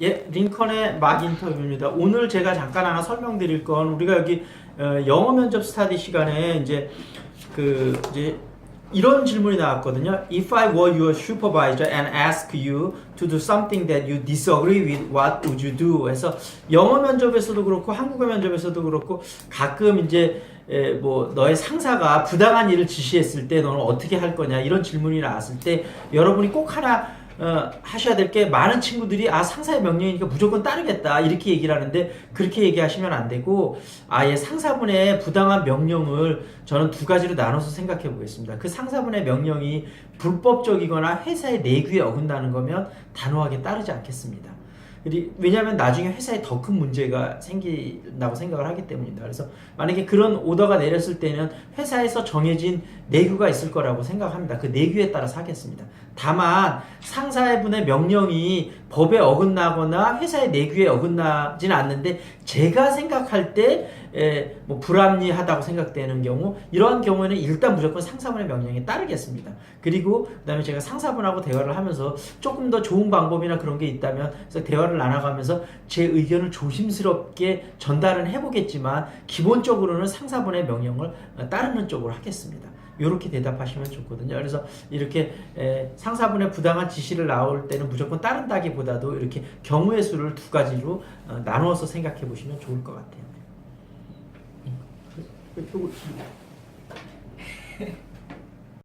예, 링컨의 막 인터뷰입니다. 오늘 제가 잠깐 하나 설명드릴 건 우리가 여기 어, 영어 면접 스타디 시간에 이제 그 이제 이런 질문이 나왔거든요. If I were your supervisor and ask you to do something that you disagree with, what would you do? 해서 영어 면접에서도 그렇고 한국어 면접에서도 그렇고 가끔 이제 에, 뭐 너의 상사가 부당한 일을 지시했을 때 너는 어떻게 할 거냐 이런 질문이 나왔을 때 여러분이 꼭 하나 어, 하셔야 될 게 많은 친구들이 아 상사의 명령이니까 무조건 따르겠다 이렇게 얘기를 하는데 그렇게 얘기하시면 안 되고 아예 상사분의 부당한 명령을 저는 두 가지로 나눠서 생각해 보겠습니다. 그 상사분의 명령이 불법적이거나 회사의 내규에 어긋나는 거면 단호하게 따르지 않겠습니다. 왜냐하면 나중에 회사에 더 큰 문제가 생긴다고 생각을 하기 때문입니다. 그래서 만약에 그런 오더가 내렸을 때는 회사에서 정해진 내규가 있을 거라고 생각합니다. 그 내규에 따라서 하겠습니다. 다만 상사분의 명령이 법에 어긋나거나 회사의 내규에 어긋나지는 않는데 제가 생각할 때 에, 뭐 불합리하다고 생각되는 경우 이러한 경우에는 일단 무조건 상사분의 명령에 따르겠습니다. 그리고 그다음에 제가 상사분하고 대화를 하면서 조금 더 좋은 방법이나 그런 게 있다면 그래서 대화 를 나눠가면서 제 의견을 조심스럽게 전달은 해보겠지만 기본적으로는 상사분의 명령을 어, 따르는 쪽으로 하겠습니다. 이렇게 대답하시면 좋거든요. 그래서 이렇게 에, 상사분의 부당한 지시를 나올 때는 무조건 따른다기보다도 이렇게 경우의 수를 두 가지로 어, 나누어서 생각해 보시면 좋을 것 같아요. 음. 그- 그- 그-